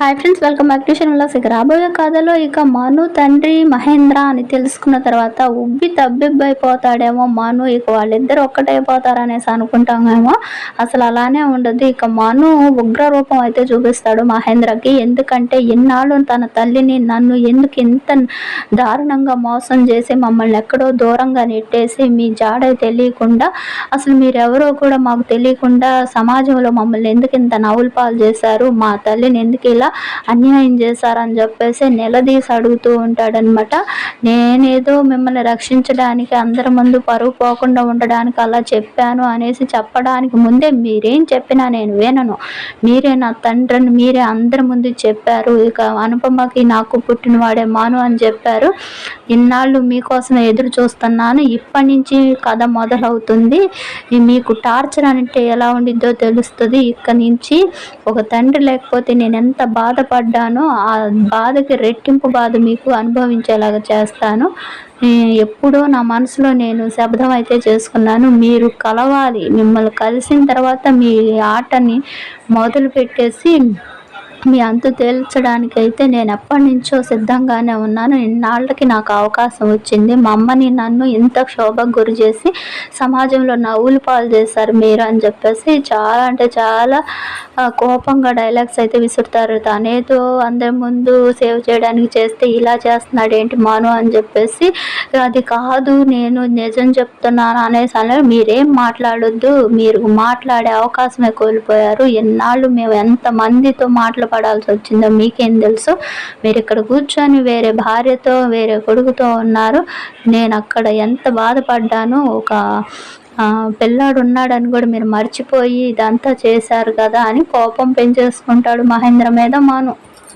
Hi friends welcome back to షన్లాస్ ఇక రాబోయే కథలో ఇక మను తండ్రి మహేంద్ర అని తెలుసుకున్న తర్వాత ఉబ్బి తబ్బిబ్బైపోతాడేమో మను. ఇక వాళ్ళిద్దరు ఒక్కటైపోతారు అనేసి అనుకుంటామేమో. అసలు అలానే ఉండదు. ఇక మను ఉగ్ర రూపం అయితే చూపిస్తాడు మహేంద్రకి. ఎందుకంటే ఎన్నాళ్ళు తన తల్లిని నన్ను ఎందుకు ఇంత దారుణంగా మోసం చేసి మమ్మల్ని ఎక్కడో దూరంగా నెట్టేసి మీ జాడ తెలియకుండా అసలు మీరెవరో కూడా మాకు తెలియకుండా సమాజంలో మమ్మల్ని ఎందుకు ఇంత నవ్వులు పాలు చేశారు? మా తల్లిని ఎందుకు ఇలా అన్యాయం చేశారని చెప్పేసి నిలదీసి అడుగుతూ ఉంటాడనమాట నేనేదో మిమ్మల్ని రక్షించడానికి అందరి ముందు పరువు పోకుండా ఉండడానికి అలా చెప్పాను అనేసి చెప్పడానికి ముందే మీరేం చెప్పినా నేను వినను. మీరే నా తండ్రిని మీరే అందరి ముందు చెప్పారు. ఇక అనుపమకి నాకు పుట్టినవాడే మాను అని చెప్పారు. ఇన్నాళ్ళు మీకోసం ఎదురు చూస్తున్నాను. ఇప్పటి నుంచి కథ మొదలవుతుంది. మీకు టార్చర్ అంటే ఎలా ఉండిద్దో తెలుస్తుంది. ఇక్కడి నుంచి ఒక తండ్రి లేకపోతే నేను ఎంత బాధపడ్డానో ఆ బాధకి రెట్టింపు బాధ మీకు అనుభవించేలాగా చేస్తాను. ఎప్పుడో నా మనసులో నేను శబ్దం అయితే చేసుకున్నాను. మీరు కలవాలి. మిమ్మల్ని కలిసిన తర్వాత మీ ఆటని మొదలు పెట్టేసి మీ అంతు తేల్చడానికైతే నేను ఎప్పటి నుంచో సిద్ధంగానే ఉన్నాను. ఇన్నాళ్ళకి నాకు అవకాశం వచ్చింది. మా అమ్మని నన్ను ఇంత క్షోభకు గురి చేసి సమాజంలో నవ్వులు పాలు చేశారు మీరు అని చెప్పేసి చాలా అంటే చాలా కోపంగా డైలాగ్స్ అయితే విసురుతారు. తనేదో అందరి ముందు సేవ్ చేయడానికి చేస్తే ఇలా చేస్తున్నాడు ఏంటి మాను అని చెప్పేసి అది కాదు నేను నిజం చెప్తున్నాను అనేసి అన్నారు మీరేం మాట్లాడొద్దు. మీరు మాట్లాడే అవకాశమే కోల్పోయారు. ఎన్నాళ్ళు మేము ఎంత మందితో మాటలు పడాల్సి వచ్చిందో మీకేం తెలుసు? మీరు ఇక్కడ కూర్చొని వేరే భార్యతో వేరే కొడుకుతో ఉన్నారు. నేను అక్కడ ఎంత బాధపడ్డానో? ఒక పిల్లాడు ఉన్నాడని కూడా మీరు మర్చిపోయి ఇదంతా చేశారు కదా అని కోపం పెంచేసుకుంటాడు మహేంద్ర మీద మాను.